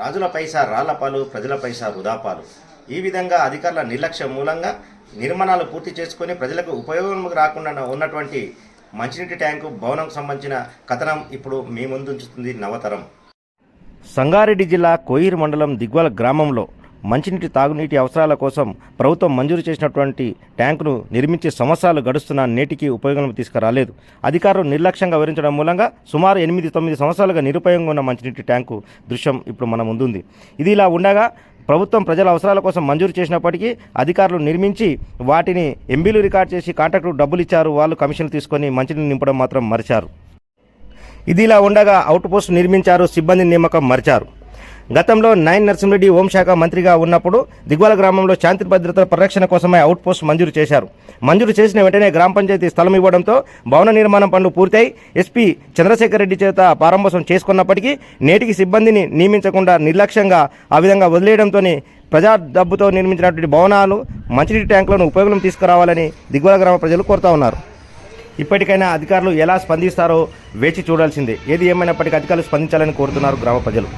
రాజుల పైసా రాళ్ళపాలు ప్రజల పైసా వృధాపాలు ఈ విధంగా అధికారుల నిర్లక్ష్యం మూలంగా నిర్మాణాలు పూర్తి చేసుకొని ప్రజలకు ఉపయోగం రాకుండా ఉన్నటువంటి మంచినీటి ట్యాంకు భవనంకు సంబంధించిన కథనం ఇప్పుడు మీ ముందుంచుతుంది నవతరం. సంగారెడ్డి జిల్లా కోయిర్ మండలం దిగ్వల గ్రామంలో మంచినీటి తాగునీటి అవసరాల కోసం ప్రభుత్వం మంజూరు చేసినటువంటి ట్యాంకును నిర్మించి సంవత్సరాలు గడుస్తున్న నేటికి ఉపయోగంలో తీసుకురాలేదు. అధికారులు నిర్లక్ష్యంగా వివరించడం మూలంగా సుమారు ఎనిమిది తొమ్మిది సంవత్సరాలుగా నిరుపయోగంగా ఉన్న మంచినీటి ట్యాంకు దృశ్యం ఇప్పుడు మన ముందుంది. ఇది ఇలా ఉండగా ప్రభుత్వం ప్రజల అవసరాల కోసం మంజూరు చేసినప్పటికీ అధికారులు నిర్మించి వాటిని ఎంబీలు రికార్డ్ చేసి కాంట్రాక్టు డబ్బులు ఇచ్చారు. వాళ్ళు కమిషన్లు తీసుకొని మంచినీళ్ళు నింపడం మాత్రం మరిచారు. ఇది ఇలా ఉండగా అవుట్ పోస్ట్ నిర్మించారు. సిబ్బంది నియామకం మరిచారు. గతంలో నైన్ నరసింహరెడ్డి హోంశాఖ మంత్రిగా ఉన్నప్పుడు దిగ్వాల గ్రామంలో శాంతి భద్రతల పరిరక్షణ కోసమే అవుట్ పోస్ట్ మంజూరు చేశారు. మంజూరు చేసిన వెంటనే గ్రామ పంచాయతీ స్థలం ఇవ్వడంతో భవన నిర్మాణం పనులు పూర్తయి ఎస్పీ చంద్రశేఖర్ రెడ్డి చేత ప్రారంభోత్సవం చేసుకున్నప్పటికీ నేటికి సిబ్బందిని నియమించకుండా నిర్లక్ష్యంగా ఆ విధంగా వదిలేయడంతో ప్రజా డబ్బుతో నిర్మించినటువంటి భవనాలు మంచినీటి ట్యాంకులను ఉపయోగం తీసుకురావాలని దిగ్వాల గ్రామ ప్రజలు కోరుతా ఉన్నారు. ఇప్పటికైనా అధికారులు ఎలా స్పందిస్తారో వేచి చూడాల్సిందే. ఏది ఏమైనప్పటికీ అధికారులు స్పందించాలని కోరుతున్నారు గ్రామ ప్రజలు.